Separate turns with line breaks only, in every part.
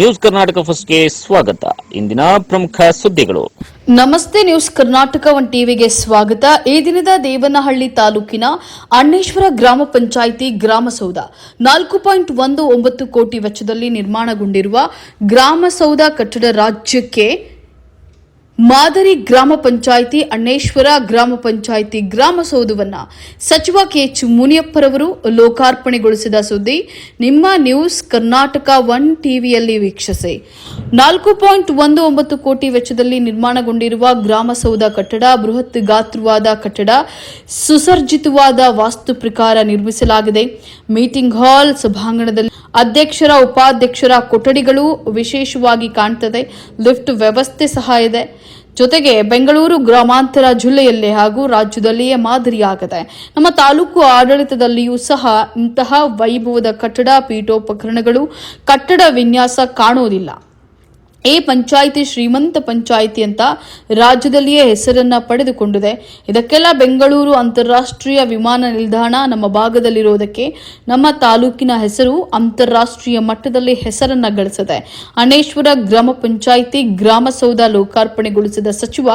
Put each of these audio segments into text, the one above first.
News Karnataka ಫಸ್ಟ್ಗೆ ಸ್ವಾಗತ. ಇಂದಿನ ಪ್ರಮುಖ ಸುದ್ದಿಗಳು.
ನಮಸ್ತೆ ನ್ಯೂಸ್ ಕರ್ನಾಟಕ ಒನ್ ಟಿವಿಗೆ ಸ್ವಾಗತ. ಈ ದಿನದ ದೇವನಹಳ್ಳಿ ತಾಲೂಕಿನ ಅಣ್ಣೇಶ್ವರ ಗ್ರಾಮ ಪಂಚಾಯಿತಿ ಗ್ರಾಮಸೌಧ. ನಾಲ್ಕು ಪಾಯಿಂಟ್ ಒಂದು ಒಂಬತ್ತು ಕೋಟಿ ವೆಚ್ಚದಲ್ಲಿ ನಿರ್ಮಾಣಗೊಂಡಿರುವ ಗ್ರಾಮಸೌಧ ಕಟ್ಟಡ ರಾಜ್ಯಕ್ಕೆ ಮಾದರಿ ಗ್ರಾಮ ಪಂಚಾಯಿತಿ ಅಣ್ಣೇಶ್ವರ ಗ್ರಾಮ ಪಂಚಾಯಿತಿ ಗ್ರಾಮಸೌಧವನ್ನ ಸಚಿವ ಕೆಎಚ್ ಮುನಿಯಪ್ಪರವರು ಲೋಕಾರ್ಪಣೆಗೊಳಿಸಿದ ಸುದ್ದಿ ನಿಮ್ಮ ನ್ಯೂಸ್ ಕರ್ನಾಟಕ ಒನ್ ಟಿವಿಯಲ್ಲಿ ವೀಕ್ಷಿಸಿ. ನಾಲ್ಕು ಪಾಯಿಂಟ್ ಒಂದು ಒಂಬತ್ತು ಕೋಟಿ ವೆಚ್ಚದಲ್ಲಿ ನಿರ್ಮಾಣಗೊಂಡಿರುವ ಗ್ರಾಮಸೌಧ ಕಟ್ಟಡ, ಬೃಹತ್ ಗಾತ್ರವಾದ ಕಟ್ಟಡ, ಸುಸರ್ಜಿತವಾದ ವಾಸ್ತು ಪ್ರಕಾರ ನಿರ್ಮಿಸಲಾಗಿದೆ. ಮೀಟಿಂಗ್ ಹಾಲ್, ಸಭಾಂಗಣದಲ್ಲಿ ಅಧ್ಯಕ್ಷರ, ಉಪಾಧ್ಯಕ್ಷರ ಕೊಠಡಿಗಳು ವಿಶೇಷವಾಗಿ ಕಾಣ್ತದೆ. ಲಿಫ್ಟ್ ವ್ಯವಸ್ಥೆ ಸಹ ಇದೆ. ಜೊತೆಗೆ ಬೆಂಗಳೂರು ಗ್ರಾಮಾಂತರ ಜಿಲ್ಲೆಯಲ್ಲೇ ಹಾಗೂ ರಾಜ್ಯದಲ್ಲಿಯೇ ಮಾದರಿಯಾಗಿದೆ ನಮ್ಮ ತಾಲೂಕು ಆಡಳಿತದಲ್ಲಿಯೂ ಸಹ ಇಂತಹ ವೈಭವದ ಕಟ್ಟಡ ಪೀಠೋಪಕರಣಗಳು ಕಟ್ಟಡ ವಿನ್ಯಾಸ ಕಾಣುವುದಿಲ್ಲ. ಈ ಪಂಚಾಯಿತಿ ಶ್ರೀಮಂತ ಪಂಚಾಯಿತಿ ಅಂತ ರಾಜ್ಯದಲ್ಲಿಯೇ ಹೆಸರನ್ನ ಪಡೆದುಕೊಂಡಿದೆ. ಇದಕ್ಕೆಲ್ಲ ಬೆಂಗಳೂರು ಅಂತಾರಾಷ್ಟ್ರೀಯ ವಿಮಾನ ನಿಲ್ದಾಣ ನಮ್ಮ ಭಾಗದಲ್ಲಿರೋದಕ್ಕೆ ನಮ್ಮ ತಾಲೂಕಿನ ಹೆಸರು ಅಂತಾರಾಷ್ಟ್ರೀಯ ಮಟ್ಟದಲ್ಲಿ ಹೆಸರನ್ನ ಗಳಿಸಿದೆ. ಅಣೇಶ್ವರ ಗ್ರಾಮ ಪಂಚಾಯಿತಿ ಗ್ರಾಮಸೌಧ ಲೋಕಾರ್ಪಣೆಗೊಳಿಸಿದ ಸಚಿವ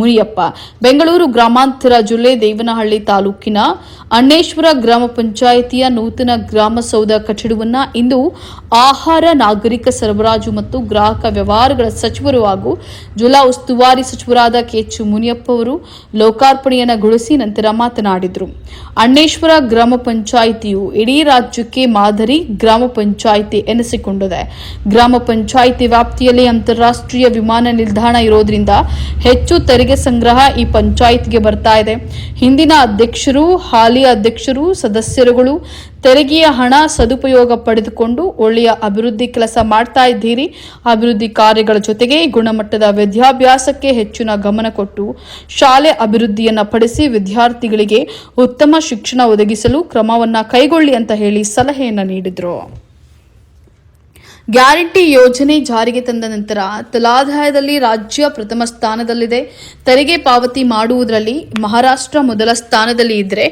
ಮುನಿಯಪ್ಪ. ಬೆಂಗಳೂರು ಗ್ರಾಮಾಂತರ ಜಿಲ್ಲೆ ದೇವನಹಳ್ಳಿ ತಾಲೂಕಿನ ಅಣ್ಣೇಶ್ವರ ಗ್ರಾಮ ಪಂಚಾಯಿತಿಯ ನೂತನ ಗ್ರಾಮಸೌಧ ಕಟ್ಟಡವನ್ನ ಇಂದು ಆಹಾರ ನಾಗರಿಕ ಸರಬರಾಜು ಮತ್ತು ಗ್ರಾಹಕ ವ್ಯವಹಾರಗಳ ಸಚಿವರು ಹಾಗೂ ಜುಲಾ ಉಸ್ತುವಾರಿ ಸಚಿವರಾದ ಕೆಚ್ ಮುನಿಯಪ್ಪ ಅವರು ಲೋಕಾರ್ಪಣೆಯನ್ನಗೊಳಿಸಿ ನಂತರ ಮಾತನಾಡಿದರು. ಅಣ್ಣೇಶ್ವರ ಗ್ರಾಮ ಪಂಚಾಯಿತಿಯು ಇಡೀ ರಾಜ್ಯಕ್ಕೆ ಮಾದರಿ ಗ್ರಾಮ ಪಂಚಾಯಿತಿ ಎನಿಸಿಕೊಂಡಿದೆ. ಗ್ರಾಮ ಪಂಚಾಯಿತಿ ವ್ಯಾಪ್ತಿಯಲ್ಲಿ ಅಂತಾರಾಷ್ಟ್ರೀಯ ವಿಮಾನ ನಿಲ್ದಾಣ ಇರೋದ್ರಿಂದ ಹೆಚ್ಚು ತೆರಿಗೆ ಸಂಗ್ರಹ ಈ ಪಂಚಾಯಿತಿಗೆ ಬರ್ತಾ ಇದೆ. ಹಿಂದಿನ ಅಧ್ಯಕ್ಷರು, ಹಾಲಿ ಅಧ್ಯಕ್ಷರು, ಸದಸ್ಯರುಗಳು ತೆರಿಗೆಯ ಹಣ ಸದುಪಯೋಗ ಪಡೆದುಕೊಂಡು ಒಳ್ಳೆಯ ಅಭಿವೃದ್ಧಿ ಕೆಲಸ ಮಾಡ್ತಾ ಇದ್ದೀರಿ. ಅಭಿವೃದ್ಧಿ ಕಾರ್ಯಗಳ ಜೊತೆಗೆ ಗುಣಮಟ್ಟದ ವಿದ್ಯಾಭ್ಯಾಸಕ್ಕೆ ಹೆಚ್ಚಿನ ಗಮನ ಕೊಟ್ಟು ಶಾಲೆ ಅಭಿವೃದ್ಧಿಯನ್ನ ಪಡಿಸಿ ವಿದ್ಯಾರ್ಥಿಗಳಿಗೆ ಉತ್ತಮ ಶಿಕ್ಷಣ ಒದಗಿಸಲು ಕ್ರಮವನ್ನ ಕೈಗೊಳ್ಳಿ ಅಂತ ಹೇಳಿ ಸಲಹೆಯನ್ನ ನೀಡಿದ್ರು. ಗ್ಯಾರಂಟಿ ಯೋಜನೆ ಜಾರಿಗೆ ತಂದ ನಂತರ ತಲಾದಾಯದಲ್ಲಿ ರಾಜ್ಯ ಪ್ರಥಮ ಸ್ಥಾನದಲ್ಲಿದೆ. ತೆರಿಗೆ ಪಾವತಿ ಮಾಡುವುದರಲ್ಲಿ ಮಹಾರಾಷ್ಟ್ರ ಮೊದಲ ಸ್ಥಾನದಲ್ಲಿ ಇದ್ದರೆ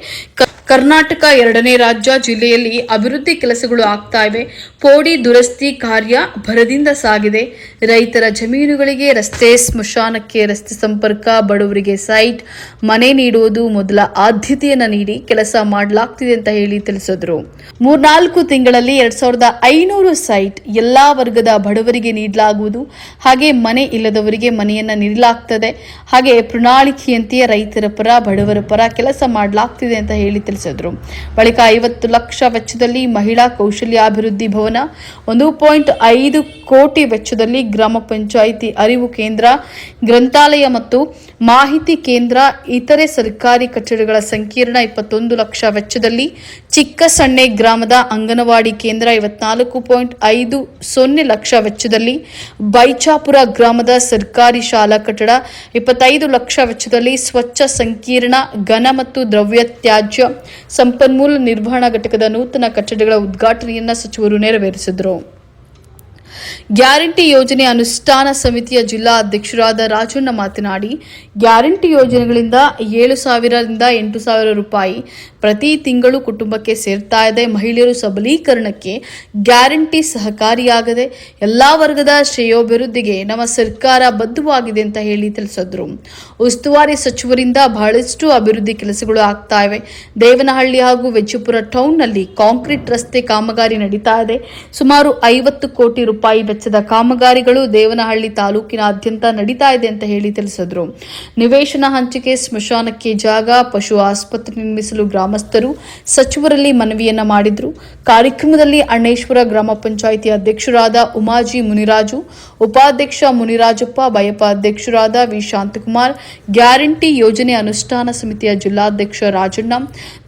ಕರ್ನಾಟಕ ಎರಡನೇ ರಾಜ್ಯ ಜಿಲ್ಲೆಯಲ್ಲಿ ಅಭಿವೃದ್ಧಿ ಕೆಲಸಗಳು ಆಗ್ತಾ ಇವೆ. ಪೋಡಿ ದುರಸ್ತಿ ಕಾರ್ಯ ಭರದಿಂದ ಸಾಗಿದೆ. ರೈತರ ಜಮೀನುಗಳಿಗೆ ರಸ್ತೆ, ಸ್ಮಶಾನಕ್ಕೆ ರಸ್ತೆ ಸಂಪರ್ಕ, ಬಡವರಿಗೆ ಸೈಟ್, ಮನೆ ನೀಡುವುದು ಮೊದಲ ಆದ್ಯತೆಯನ್ನು ನೀಡಿ ಕೆಲಸ ಮಾಡಲಾಗ್ತಿದೆ ಅಂತ ಹೇಳಿ ತಿಳಿಸಿದ್ರು. ಮೂರ್ನಾಲ್ಕು ತಿಂಗಳಲ್ಲಿ ಎರಡ್ ಸಾವಿರದ ಐನೂರು ಸೈಟ್ ಎಲ್ಲಾ ವರ್ಗದ ಬಡವರಿಗೆ ನೀಡಲಾಗುವುದು. ಹಾಗೆ ಮನೆ ಇಲ್ಲದವರಿಗೆ ಮನೆಯನ್ನ ನೀಡಲಾಗ್ತದೆ. ಹಾಗೆ ಪ್ರಣಾಳಿಕೆಯಂತೆಯೇ ರೈತರ ಪರ, ಬಡವರ ಪರ ಕೆಲಸ ಮಾಡಲಾಗ್ತಿದೆ ಅಂತ ಹೇಳಿ ತಿಳಿಸಿದ್ರು. ಬಳಿಕ ಐವತ್ತು ಲಕ್ಷ ವೆಚ್ಚದಲ್ಲಿ ಮಹಿಳಾ ಕೌಶಲ್ಯಾಭಿವೃದ್ಧಿ ಭವನ, ಒಂದು ಪಾಯಿಂಟ್ ಐದು ಕೋಟಿ ವೆಚ್ಚದಲ್ಲಿ ಗ್ರಾಮ ಪಂಚಾಯಿತಿ ಅರಿವು ಕೇಂದ್ರ, ಗ್ರಂಥಾಲಯ ಮತ್ತು ಮಾಹಿತಿ ಕೇಂದ್ರ, ಇತರೆ ಸರ್ಕಾರಿ ಕಟ್ಟಡಗಳ ಸಂಕೀರ್ಣ ಇಪ್ಪತ್ತೊಂದು ಲಕ್ಷ ವೆಚ್ಚದಲ್ಲಿ ಚಿಕ್ಕಸಣ್ಣೆ ಗ್ರಾಮದ ಅಂಗನವಾಡಿ ಕೇಂದ್ರ ಐವತ್ನಾಲ್ಕು ಪಾಯಿಂಟ್ ಐದು ಸೊನ್ನೆ ಲಕ್ಷ ವೆಚ್ಚದಲ್ಲಿ ಬೈಚಾಪುರ ಗ್ರಾಮದ ಸರ್ಕಾರಿ ಶಾಲಾ ಕಟ್ಟಡ, ಇಪ್ಪತ್ತೈದು ಲಕ್ಷ ವೆಚ್ಚದಲ್ಲಿ ಸ್ವಚ್ಛ ಸಂಕೀರ್ಣ ಘನ ಮತ್ತು ದ್ರವ್ಯ ತ್ಯಾಜ್ಯ ಸಂಪನ್ಮೂಲ ನಿರ್ವಹಣಾ ಘಟಕದ ನೂತನ ಕಟ್ಟಡಗಳ ಉದ್ಘಾಟನೆಯನ್ನ ಸಚಿವರು ನೆರವೇರಿಸಿದರು. ಗ್ಯಾರಂಟಿ ಯೋಜನೆ ಅನುಷ್ಠಾನ ಸಮಿತಿಯ ಜಿಲ್ಲಾ ಅಧ್ಯಕ್ಷರಾದ ರಾಜಣ್ಣ ಮಾತನಾಡಿ, ಗ್ಯಾರಂಟಿ ಯೋಜನೆಗಳಿಂದ ಏಳು ಸಾವಿರದಿಂದ ಎಂಟು ಸಾವಿರ ರೂಪಾಯಿ ಪ್ರತಿ ತಿಂಗಳು ಕುಟುಂಬಕ್ಕೆ ಸೇರ್ತಾ ಇದೆ. ಮಹಿಳೆಯರು ಸಬಲೀಕರಣಕ್ಕೆ ಗ್ಯಾರಂಟಿ ಸಹಕಾರಿಯಾಗದೆ ಎಲ್ಲ ವರ್ಗದ ಶ್ರೇಯೋಭಿವೃದ್ಧಿಗೆ ನಮ್ಮ ಸರ್ಕಾರ ಬದ್ಧವಾಗಿದೆ ಅಂತ ಹೇಳಿ ತಿಳಿಸಿದ್ರು. ಉಸ್ತುವಾರಿ ಸಚಿವರಿಂದ ಬಹಳಷ್ಟು ಅಭಿವೃದ್ಧಿ ಕೆಲಸಗಳು ಆಗ್ತಾ ಇವೆ. ದೇವನಹಳ್ಳಿ ಹಾಗೂ ವೆಜ್ಜಪುರ ಟೌನ್ನಲ್ಲಿ ಕಾಂಕ್ರೀಟ್ ರಸ್ತೆ ಕಾಮಗಾರಿ ನಡೀತಾ ಇದೆ. ಸುಮಾರು ಐವತ್ತು ಕೋಟಿ ರೂಪಾಯಿ ವೆಚ್ಚದ ಕಾಮಗಾರಿಗಳು ದೇವನಹಳ್ಳಿ ತಾಲೂಕಿನಾದ್ಯಂತ ನಡೀತಾ ಇದೆ ಅಂತ ಹೇಳಿ ತಿಳಿಸಿದ್ರು. ನಿವೇಶನ ಹಂಚಿಕೆ ಸ್ಮಶಾನಕ್ಕೆ ಜಾಗ, ಪಶು ಆಸ್ಪತ್ರೆ ನಿರ್ಮಿಸಲು ಗ್ರಾಮಸ್ಥರು ಸಚಿವರಲ್ಲಿ ಮನವಿಯನ್ನ ಮಾಡಿದ್ರು. ಕಾರ್ಯಕ್ರಮದಲ್ಲಿ ಅಣ್ಣೇಶ್ವರ ಗ್ರಾಮ ಪಂಚಾಯಿತಿ ಅಧ್ಯಕ್ಷರಾದ ಉಮಾಜಿ ಮುನಿರಾಜು, ಉಪಾಧ್ಯಕ್ಷ ಮುನಿರಾಜಪ್ಪ ಬಯಪ ಅಧ್ಯಕ್ಷರಾದ ವಿ. ಶಾಂತಕುಮಾರ್, ಗ್ಯಾರಂಟಿ ಯೋಜನೆ ಅನುಷ್ಠಾನ ಸಮಿತಿಯ ಜಿಲ್ಲಾಧ್ಯಕ್ಷ ರಾಜಣ್ಣ,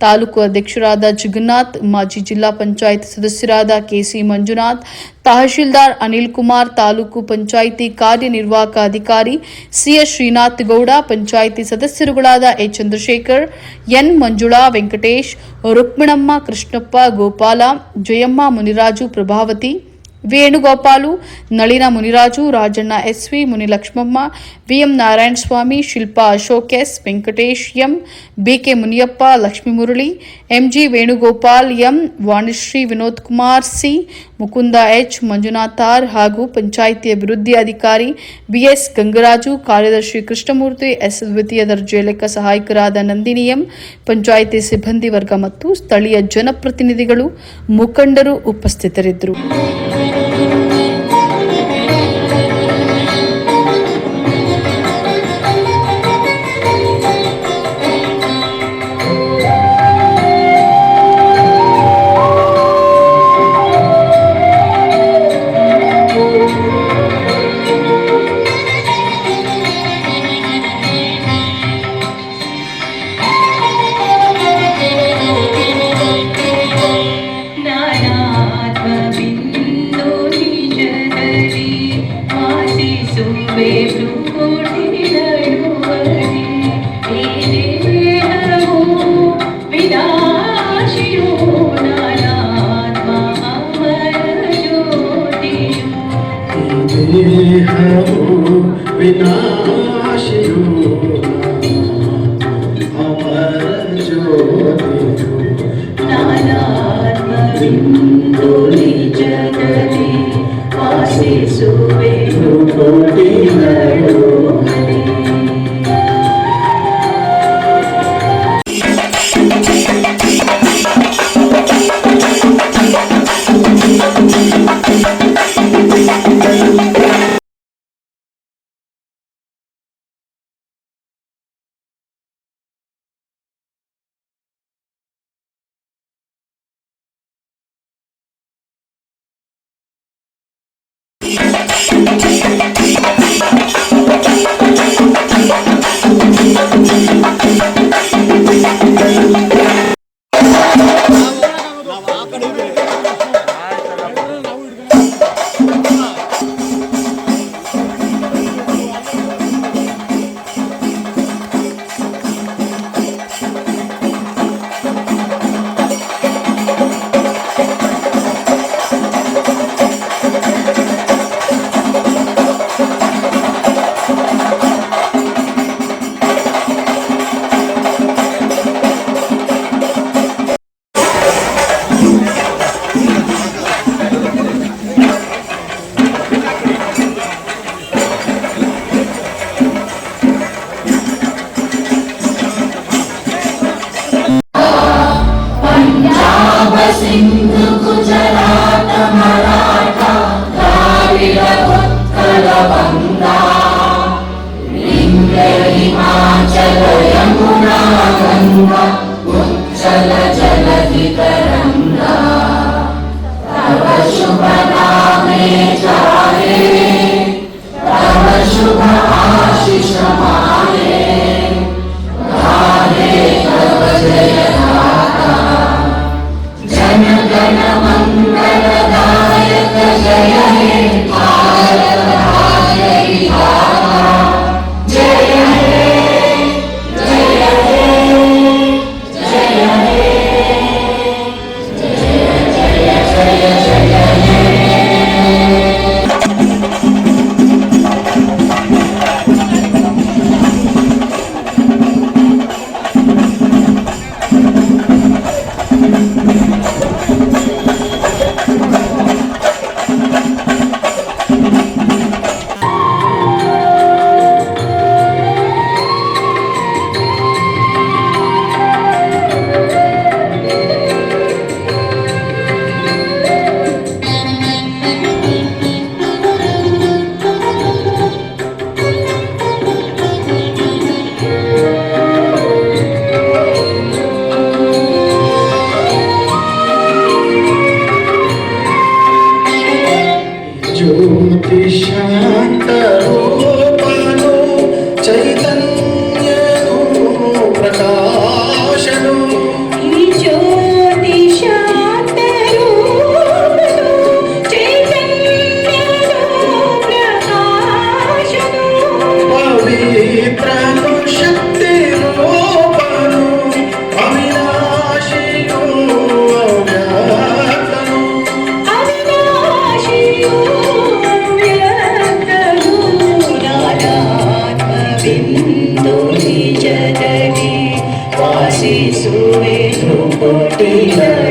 ತಾಲೂಕು ಅಧ್ಯಕ್ಷರಾದ ಜಗನ್ನಾಥ್, ಮಾಜಿ ಜಿಲ್ಲಾ ಪಂಚಾಯತ್ ಸದಸ್ಯರಾದ ಕೆಸಿ ಮಂಜುನಾಥ್, ತಹಶೀಲ್ದಾರ್ ಅನಿಲ್ ಕುಮಾರ್ ತಾಲೂಕು ಪಂಚಾಯಿತಿ ಕಾರ್ಯನಿರ್ವಾಹಕ ಅಧಿಕಾರಿ CS Srinath Gowda, panchayat ಸದಸ್ಯರುಗಳಾದ H Chandrashekar, N Manjula Venkatesh, Rukminamma Krishnappa Gopala, Jayamma Muniraju Prabhavati
Venugopal, Nalina Muniraju, Rajanna S V Munilakshmamma V M Narayana Swamy Shilpa Ashok S, Venkatesh M B K Muniyappa, Lakshmi Murali M G Venugopal M, Vanishree Vinod Kumar C, Mukunda H Manjunathar ಹಾಗೂ ಪಂಚಾಯಿತಿ ಅಭಿವೃದ್ಧಿ ಅಧಿಕಾರಿ BS Gangaraju, ಕಾರ್ಯದರ್ಶಿ Krishnamurthy, S ದ್ವಿತೀಯ ದರ್ಜೆ ಲೆಕ್ಕ ಸಹಾಯಕರಾದ Nandini M, panchayat ಸಿಬ್ಬಂದಿ ವರ್ಗ ಮತ್ತು ಸ್ಥಳೀಯ ಜನಪ್ರತಿನಿಧಿಗಳು, ಮುಖಂಡರು ಉಪಸ್ಥಿತರಿದ್ದರು. বিনা హిందూ గుజరాత మరాఠా ద్రావిడ ఉత్కల వంద వింధ్య హిమాచల యమునా గంగ ఉచ్చల జలధి తరంగ తవ శుభ నామే జా see so many people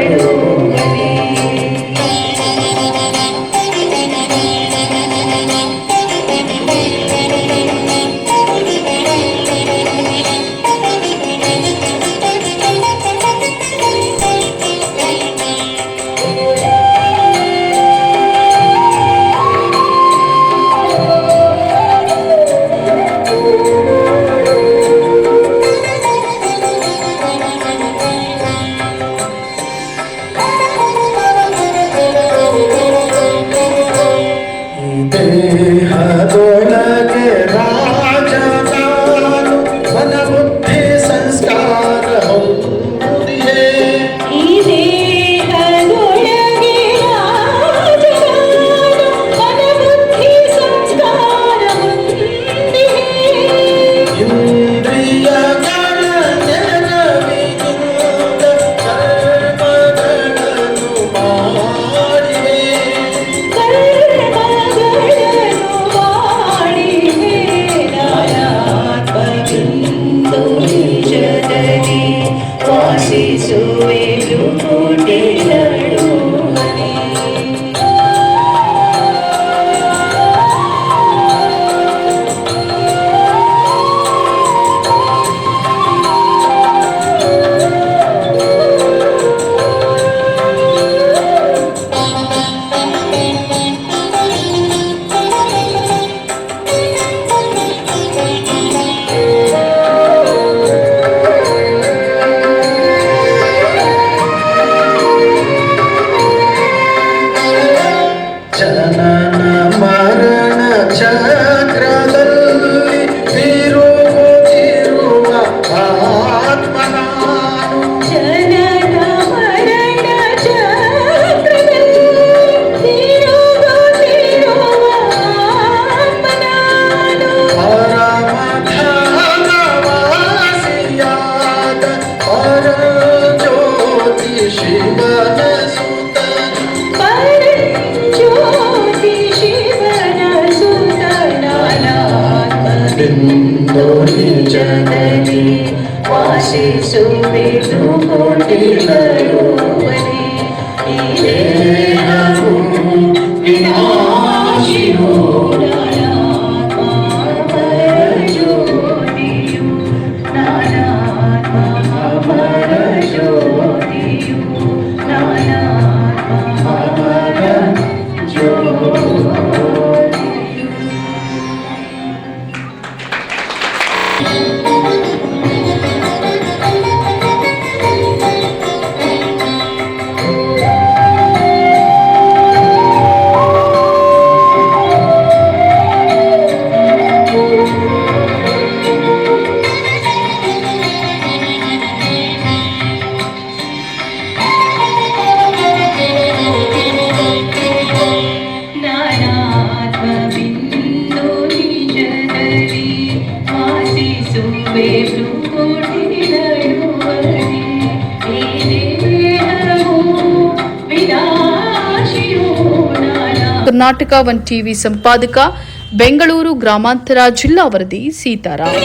Karnataka one TV ಸಂಪಾದಕ ಬೆಂಗಳೂರು ಗ್ರಾಮಾಂತರ ಜಿಲ್ಲಾ ವರದಿ ಸೀತಾರಾಮ್.